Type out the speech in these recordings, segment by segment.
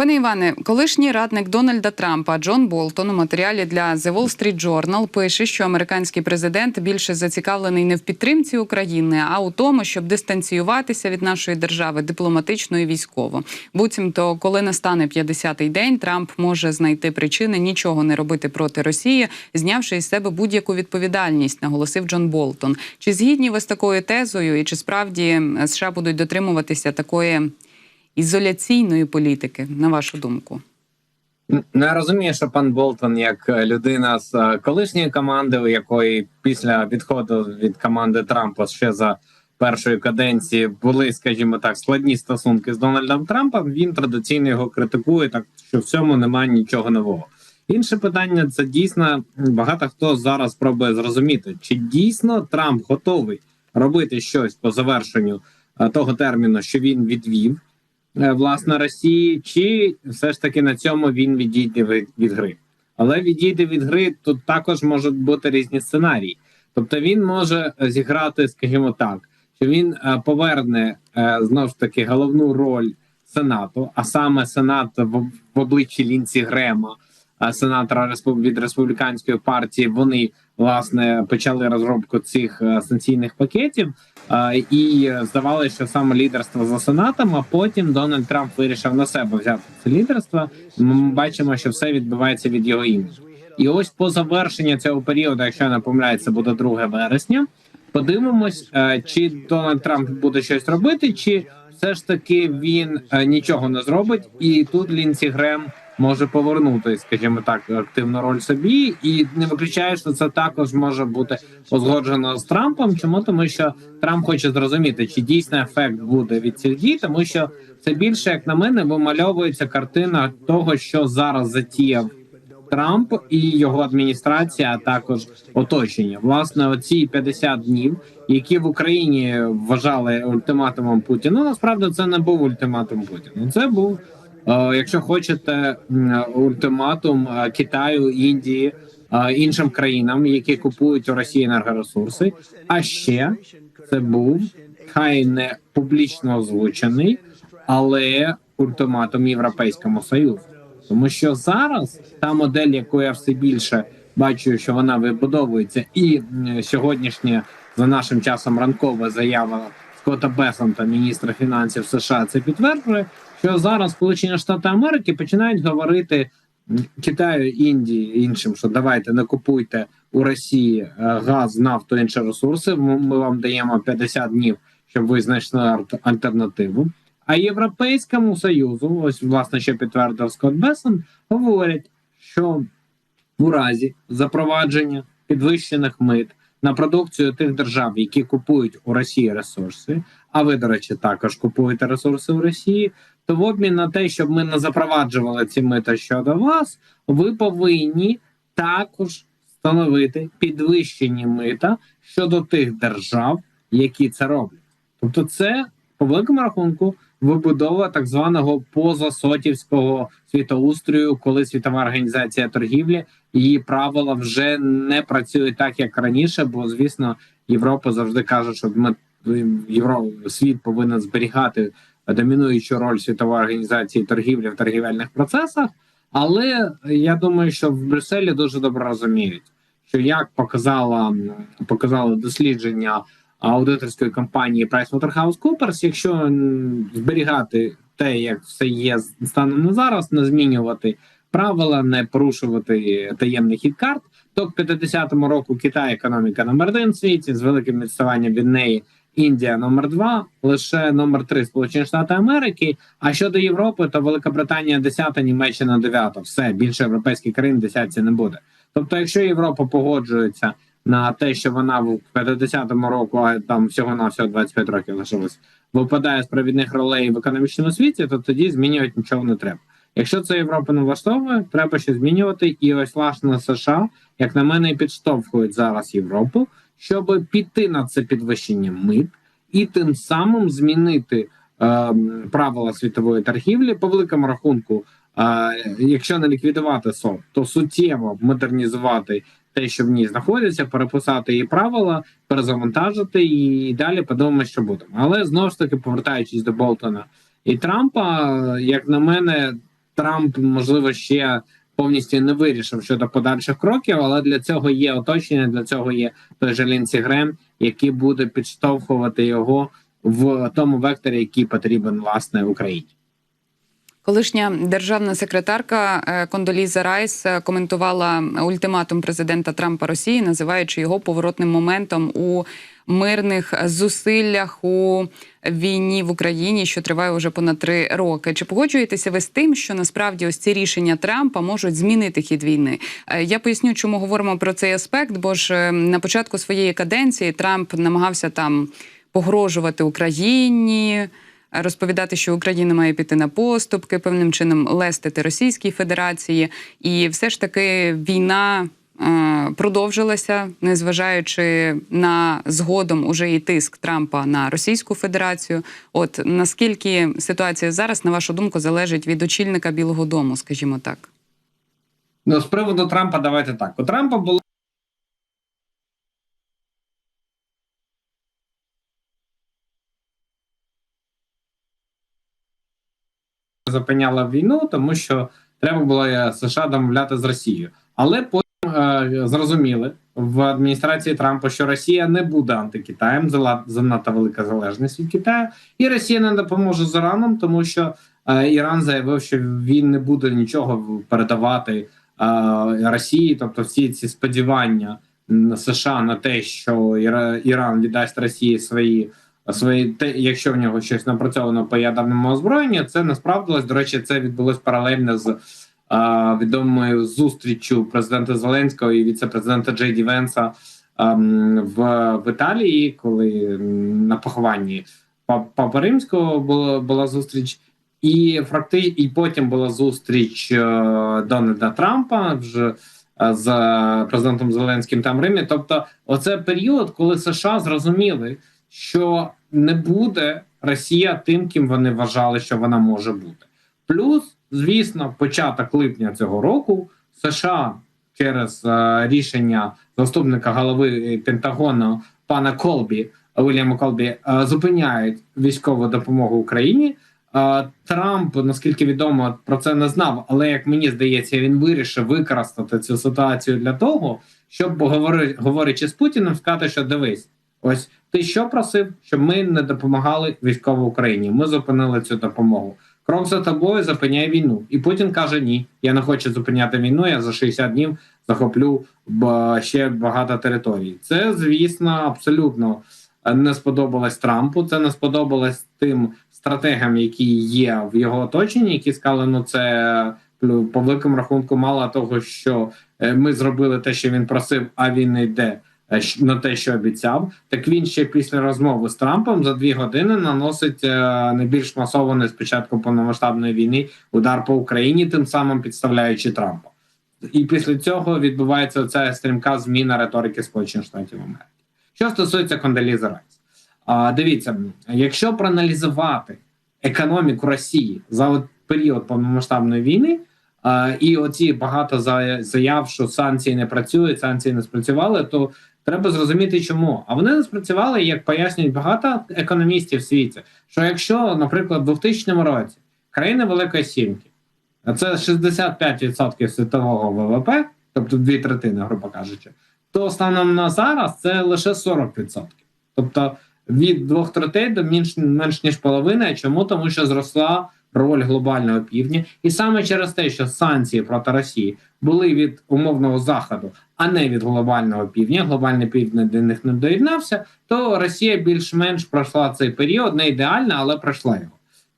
Пане Іване, колишній радник Дональда Трампа Джон Болтон у матеріалі для The Wall Street Journal пише, що американський президент більше зацікавлений не в підтримці України, а у тому, щоб дистанціюватися від нашої держави дипломатично і військово. Буцімто, коли настане 50-й день, Трамп може знайти причини нічого не робити проти Росії, знявши із себе будь-яку відповідальність, наголосив Джон Болтон. Чи згідні ви з такою тезою, і чи справді США будуть дотримуватися такої? Ізоляційної політики, на вашу думку? Ну, я розумію, що пан Болтон, як людина з е, колишньої команди, у якої після відходу від команди Трампа ще за першої каденції були, скажімо так, складні стосунки з Дональдом Трампом. Він традиційно його критикує, так що в цьому немає нічого нового. Інше питання це дійсно багато хто зараз пробує зрозуміти, чи дійсно Трамп готовий робити щось по завершенню е, того терміну, що він відвів. Е, власне Росії, чи все ж таки на цьому він відійде від, від гри. Але відійде від гри тут також можуть бути різні сценарії. Тобто він може зіграти, скажімо так, що він е, поверне е, знову ж таки головну роль Сенату, а саме Сенат в, в обличчі Лінці Грема, сенатора від республіканської партії. Вони власне почали розробку цих санкційних пакетів. І здавалося, що саме лідерство за сенатом. А потім Дональд Трамп вирішив на себе взяти це лідерство. Ми бачимо, що все відбувається від його імені. І ось по завершенню цього періоду, якщо я не помиляюся, буде 2 вересня. Подивимось, е, чи Дональд Трамп буде щось робити, чи все ж таки він е, нічого не зробить, і тут Лінсі Грем може повернути, скажімо так, активну роль собі, і не виключає, що це також може бути узгоджено з Трампом. Чому тому, що Трамп хоче зрозуміти, чи дійсно ефект буде від цих дій, тому що це більше як на мене вимальовується картина того, що зараз затіяв. Трамп і його адміністрація, а також оточення. Власне, оці 50 днів, які в Україні вважали ультиматумом Путіна. Насправді це не був ультиматум Путіна. Це був якщо хочете ультиматум е, Китаю, Індії е, іншим країнам, які купують у Росії енергоресурси. А ще це був хай не публічно озвучений, але ультиматум Європейському Союзу, тому що зараз та модель, яку я все більше бачу, що вона вибудовується, і сьогоднішня за нашим часом ранкова заява Скотта Бесанта, міністра фінансів США, це підтверджує що зараз Сполучені Штати Америки починають говорити Китаю, Індії іншим, що давайте не купуйте у Росії е, газ, нафту інші ресурси. Ми вам даємо 50 днів, щоб ви знайшли альтернативу. А Європейському союзу, ось власне, що підтвердив Скотт Бесон, говорять, що у разі запровадження підвищених мит на продукцію тих держав, які купують у Росії ресурси. А ви, до речі, також купуєте ресурси в Росії. То в обмін на те, щоб ми не запроваджували ці мита щодо вас, ви повинні також встановити підвищені мита щодо тих держав, які це роблять. Тобто, це по великому рахунку вибудова так званого позасотівського світоустрою, коли світова організація торгівлі її правила вже не працюють так, як раніше. Бо звісно, Європа завжди каже, що ми Європа світ повинен зберігати домінуючу роль світової організації торгівлі в торгівельних процесах. Але я думаю, що в Брюсселі дуже добре розуміють, що як показала показало дослідження аудиторської компанії PricewaterhouseCoopers, якщо зберігати те, як все є станом на зараз, не змінювати правила, не порушувати таємний хід карт, то в 50-му року Китай економіка номер один в світі з великим відставанням від неї. Індія номер два, лише номер три Сполучені Штати Америки. А щодо Європи, то Велика Британія десята, Німеччина дев'ята. Все більше європейських країн десятці не буде. Тобто, якщо Європа погоджується на те, що вона в 50-му року, а там всього на всього 25 років лишилось, випадає з провідних ролей в економічному світі, то тоді змінювати нічого не треба. Якщо це Європа не влаштовує, треба щось змінювати. І ось власне США, як на мене, підштовхують зараз Європу, щоб піти на це підвищення мит і тим самим змінити е, правила світової торгівлі по великому рахунку. Е, якщо не ліквідувати СО, то суттєво модернізувати те, що в ній знаходиться, переписати її правила, перезавантажити і далі подивимося, що буде. Але знову ж таки, повертаючись до Болтона і Трампа, як на мене, Трамп можливо ще повністю не вирішив щодо подальших кроків, але для цього є оточення, для цього є той же Лінсі Грем, який буде підштовхувати його в тому векторі, який потрібен власне Україні. Колишня державна секретарка е, Кондоліза Райс е, коментувала ультиматум президента Трампа Росії, називаючи його поворотним моментом у мирних зусиллях у війні в Україні, що триває вже понад три роки. Чи погоджуєтеся ви з тим, що насправді ось ці рішення Трампа можуть змінити хід війни? Е, Я поясню, чому говоримо про цей аспект, бо ж е, на початку своєї каденції Трамп намагався там погрожувати Україні розповідати, що Україна має піти на поступки, певним чином лестити Російській Федерації, і все ж таки війна. Е, Продовжилася, незважаючи на згодом уже і тиск Трампа на Російську Федерацію. От наскільки ситуація зараз, на вашу думку, залежить від очільника Білого Дому, скажімо так? Ну з приводу Трампа, давайте так. У Трампа було. Зупиняла війну, тому що треба було е, США домовляти з Росією. Але е, зрозуміли в адміністрації Трампа, що Росія не буде антикитаєм, занадто велика залежність від Китаю, і Росія не допоможе з Іраном, тому що е, Іран заявив, що він не буде нічого передавати е, Росії, тобто всі ці сподівання США на те, що Іран віддасть Росії свої. Свої те, якщо в нього щось напрацьовано по ядерному озброєнню, це не справдилось. До речі, це відбулось паралельно з відомою зустрічю президента Зеленського і віце-президента Джей Ді Венса в, в Італії, коли на похованні Па- Папи Римського була, була зустріч, і факти, і потім була зустріч е, Дональда Трампа вже е, з президентом Зеленським там в Римі. Тобто, оце період, коли США зрозуміли, що не буде Росія тим, ким вони вважали, що вона може бути. Плюс, звісно, початок липня цього року США через е, рішення заступника голови Пентагону пана Колбі Вільяма Колбі е, зупиняють військову допомогу Україні. Е, Трамп, наскільки відомо, про це не знав, але як мені здається, він вирішив використати цю ситуацію для того, щоб говори, говорячи з Путіним, сказати, що дивись, ось ти що просив, щоб ми не допомагали військово Україні. Ми зупинили цю допомогу. Крок за тобою зупиняє війну. І Путін каже: Ні, я не хочу зупиняти війну. Я за 60 днів захоплю ще багато територій. Це, звісно, абсолютно е, не сподобалось Трампу. Це не сподобалось тим стратегам, які є в його оточенні, які сказали, ну це плю- по великому рахунку, мало того, що е, ми зробили те, що він просив, а він не йде е, на те, що обіцяв. Так він ще після розмови з Трампом за дві години наносить е, найбільш масований з початку повномасштабної війни удар по Україні, тим самим підставляючи Трампа. І після цього відбувається ця стрімка зміна риторики Сполучених Штатів Америки. Що стосується Кондаліза Райс, а, дивіться, якщо проаналізувати економіку Росії за період повномасштабної війни, а, і оці багато за- заяв, що санкції не працюють, санкції не спрацювали, то треба зрозуміти, чому. А вони не спрацювали, як пояснюють багато економістів в світі, що якщо, наприклад, у 2000 році країни Великої Сімки, а це 65% світового ВВП, тобто дві третини, грубо кажучи, то станом на зараз це лише 40%. Тобто від двох третей до менш, менш ніж половини. Чому? Тому що зросла роль глобального півдня, і саме через те, що санкції проти Росії були від умовного заходу, а не від глобального півдня. Глобальний південь до них не доєднався, то Росія більш-менш пройшла цей період, не ідеально, але пройшла його.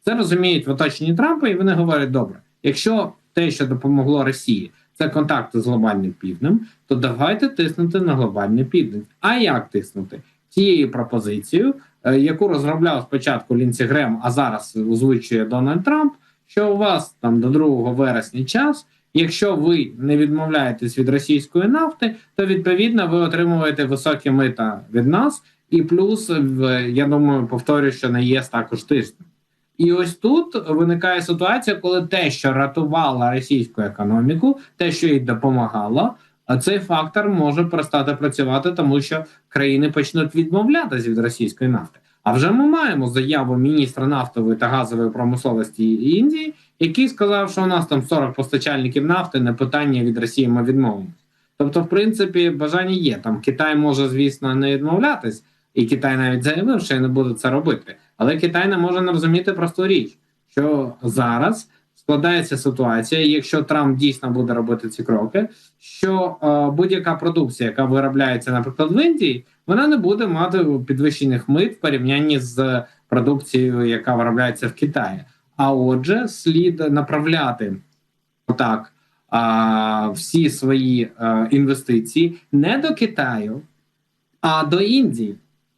Це розуміють в оточенні Трампа, і вони говорять: добре, якщо те, що допомогло Росії, це контакти з глобальним півднем, то давайте тиснути на глобальний південь. А як тиснути? Тією пропозицією, яку розробляв спочатку Лінсі Грем, а зараз озвучує Дональд Трамп, що у вас там до 2 вересня час. Якщо ви не відмовляєтесь від російської нафти, то відповідно ви отримуєте високі мита від нас, і плюс я думаю, повторюю, що на ЄС також тисне. І ось тут виникає ситуація, коли те, що рятувало російську економіку, те, що їй допомагало, а цей фактор може перестати працювати, тому що країни почнуть відмовлятися від російської нафти. А вже ми маємо заяву міністра нафтової та газової промисловості Індії, який сказав, що у нас там 40 постачальників нафти, не питання від Росії ми відмовимо. Тобто, в принципі, бажання є. Там Китай може, звісно, не відмовлятись, і Китай навіть заявив, що не буде це робити. Але Китай не може не розуміти просту річ, що зараз складається ситуація, якщо Трамп дійсно буде робити ці кроки, що е, будь-яка продукція, яка виробляється, наприклад, в Індії, вона не буде мати підвищених мит в порівнянні з продукцією, яка виробляється в Китаї. А отже, слід направляти отак а, всі свої а, інвестиції не до Китаю, а до Індії.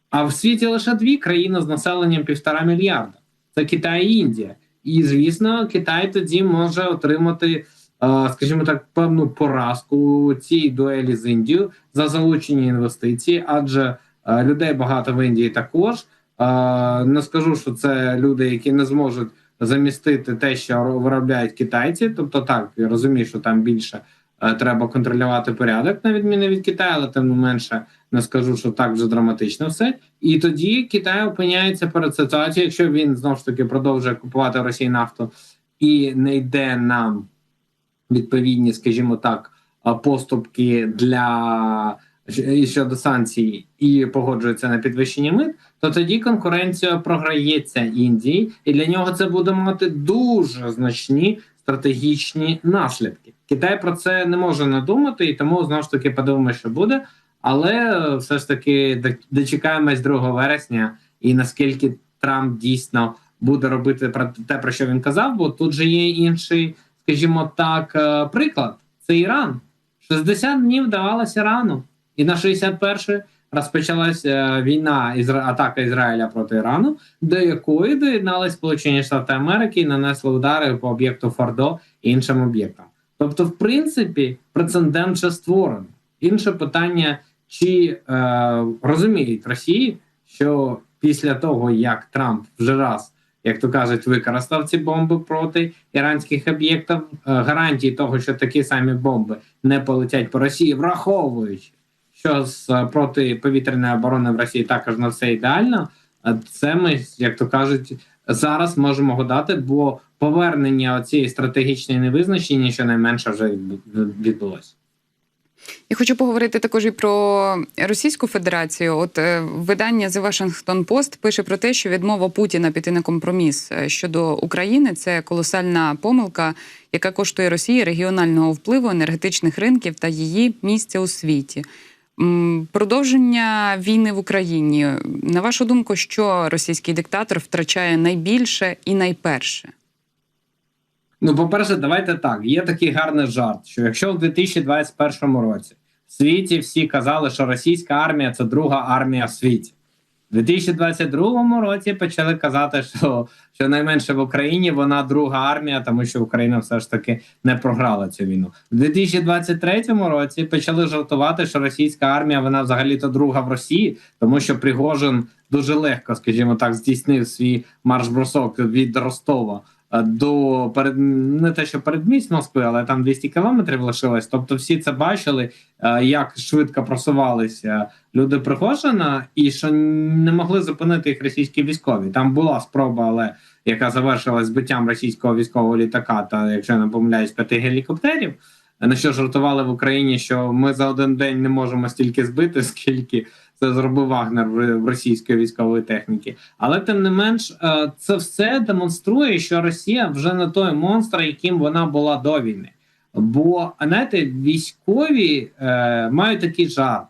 А в світі лише дві країни з населенням півтора мільярда: це Китай і Індія. І звісно, Китай тоді може отримати, скажімо так, певну поразку цій дуелі з Індією за залучені інвестиції, адже людей багато в Індії також. Не скажу, що це люди, які не зможуть замістити те, що виробляють китайці. Тобто, так я розумію, що там більше е, треба контролювати порядок, на відміну від Китаю, але тим не менше не скажу, що так вже драматично все. І тоді Китай опиняється перед ситуацією, якщо він знову ж таки продовжує купувати Росії нафту і не йде на відповідні, скажімо так, поступки для щодо санкцій і погоджується на підвищення мит, то тоді конкуренція програється Індії, і для нього це буде мати дуже значні стратегічні наслідки. Китай про це не може не думати, і тому знову ж таки подивимося, що буде. Але все ж таки дочекаємось 2 вересня, і наскільки Трамп дійсно буде робити про те, про що він казав, бо тут же є інший, скажімо так, е, приклад: це Іран. 60 днів давалося Ірану. І на 61 розпочалася війна Ізра... атака Ізраїля проти Ірану, до якої доєднались Сполучені Штати Америки і нанесли удари по об'єкту Фордо і іншим об'єктам. Тобто, в принципі, прецедент вже створений. Інше питання, чи е, розуміють Росії, що після того як Трамп вже раз, як то кажуть, використав ці бомби проти іранських об'єктів, е, гарантії того, що такі самі бомби не полетять по Росії, враховуючи що з е, протиповітряної оборони в Росії також на все ідеально. Це ми, як то кажуть, зараз можемо гадати, бо повернення цієї стратегічної невизначення щонайменше вже відбулося. Я хочу поговорити також і про Російську Федерацію. От е, видання The Washington Post пише про те, що відмова Путіна піти на компроміс е, щодо України це колосальна помилка, яка коштує Росії регіонального впливу енергетичних ринків та її місця у світі. Продовження війни в Україні. На вашу думку, що російський диктатор втрачає найбільше і найперше? Ну, по-перше, давайте так. Є такий гарний жарт, що якщо в 2021 році в світі всі казали, що російська армія це друга армія в світі. У 2022 році почали казати, що щонайменше в Україні вона друга армія, тому що Україна все ж таки не програла цю війну. У 2023 році почали жартувати, що російська армія вона взагалі то друга в Росії, тому що Пригожин дуже легко, скажімо так, здійснив свій марш-бросок від Ростова. Е, до перед не те, що передмість Москви, але там 200 кілометрів лишилось. Тобто, всі це бачили, е, як швидко просувалися люди Пригожина, і що не могли зупинити їх російські військові. Там була спроба, але яка завершилась збиттям російського військового літака, та якщо я не помиляюсь, п'яти гелікоптерів. На що жартували в Україні, що ми за один день не можемо стільки збити, скільки це зробив Вагнер в російської військової техніки. Але тим не менш, е, це все демонструє, що Росія вже не той монстр, яким вона була до війни. Бо знаєте, військові е, мають такий жарт,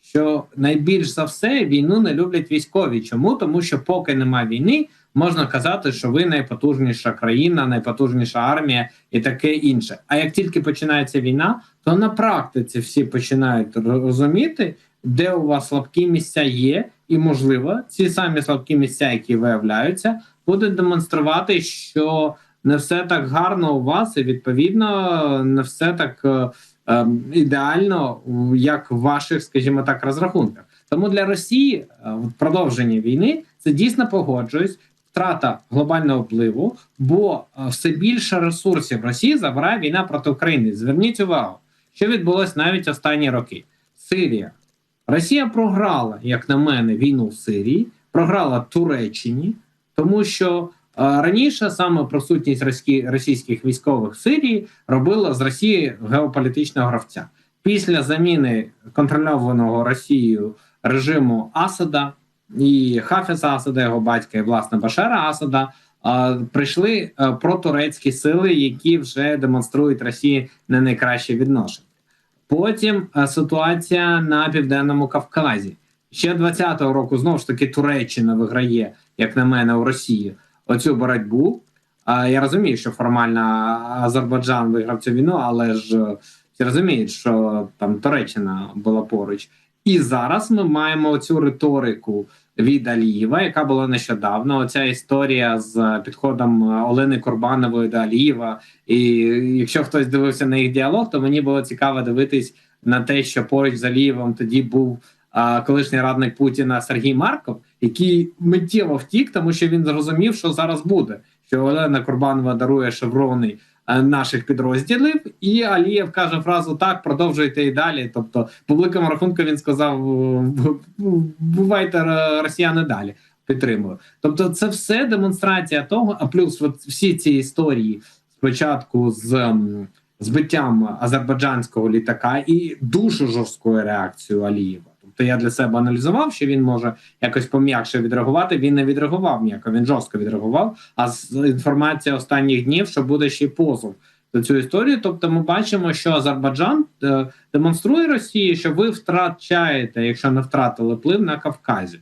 що найбільш за все війну не люблять військові. Чому? Тому що поки немає війни, можна казати, що ви найпотужніша країна, найпотужніша армія і таке інше. А як тільки починається війна, то на практиці всі починають розуміти, де у вас слабкі місця є, і можливо, ці самі слабкі місця, які виявляються, будуть демонструвати, що не все так гарно у вас, і відповідно не все так е, е, ідеально, як в ваших, скажімо так, розрахунках. Тому для Росії е, продовження війни це дійсно погоджуюсь. Втрата глобального впливу, бо е, все більше ресурсів Росії забирає війна проти України. Зверніть увагу, що відбулося навіть останні роки. Сирія, Росія програла, як на мене, війну в Сирії, програла Туреччині, тому що раніше саме присутність російських, військових в Сирії робила з Росії геополітичного гравця. Після заміни контрольованого Росією режиму Асада і Хафеза Асада, його батька, і власне Башара Асада. а, Прийшли е, протурецькі сили, які вже демонструють Росії не найкраще відношення. Потім е, ситуація на південному Кавказі. Ще 20-го року знову ж таки Туреччина виграє, як на мене, у Росії оцю боротьбу. Я розумію, що формально Азербайджан виграв цю війну, але ж е, всі розуміють, що там Туреччина була поруч. І зараз ми маємо цю риторику від Алієва, яка була нещодавно. Оця історія з підходом е, Олени Курбанової до Алієва. І якщо хтось дивився на їх діалог, то мені було цікаво дивитись на те, що поруч з Алієвом тоді був а, колишній радник Путіна Сергій Марков, який миттєво втік, тому що він зрозумів, що зараз буде. Що Олена Курбанова дарує шеврони е, наших підрозділів, і Алієв каже фразу так, продовжуйте і далі. Тобто, по великому рахунку він сказав: «Бу- бу- бувайте е, росіяни далі. Підтримую. Тобто, це все демонстрація того. А плюс, от всі ці історії спочатку з збиттям азербайджанського літака і дуже жорсткою реакцією Алієва. Тобто я для себе аналізував, що він може якось пом'якше відреагувати. Він не відреагував м'яко, він жорстко відреагував. А з інформація останніх днів, що буде ще позов до цю історію. Тобто, ми бачимо, що Азербайджан е, демонструє Росії, що ви втрачаєте, якщо не втратили вплив на Кавказі.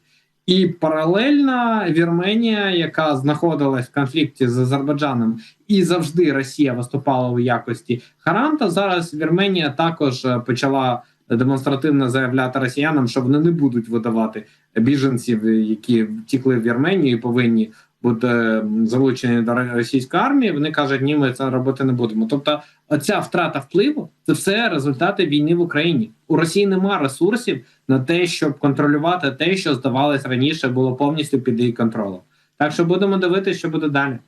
І паралельно Вірменія, яка знаходилась в конфлікті з Азербайджаном, і завжди Росія виступала у якості гаранта. Зараз Вірменія також е, почала демонстративно заявляти росіянам, що вони не будуть видавати біженців, які втікли в Вірменію і повинні бути залучені до російської армії. Вони кажуть, ні, ми це робити не будемо. Тобто, оця втрата впливу це все результати війни в Україні. У Росії немає ресурсів на те, щоб контролювати те, що здавалось раніше, було повністю під її контролем. Так що будемо дивитися, що буде далі.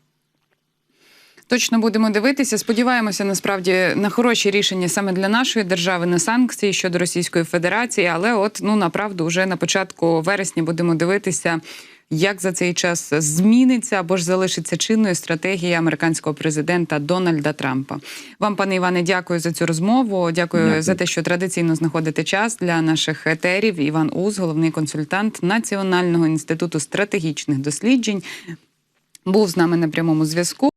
Точно будемо дивитися. Сподіваємося, насправді на хороші рішення саме для нашої держави, на санкції щодо Російської Федерації. Але, от ну направду, вже на початку вересня будемо дивитися, як за цей час зміниться або ж залишиться чинною стратегія американського президента Дональда Трампа. Вам, пане Іване, дякую за цю розмову. Дякую, Дякую. за те, що традиційно знаходите час для наших етерів. Іван Уз, головний консультант Національного інституту стратегічних досліджень, був з нами на прямому зв'язку.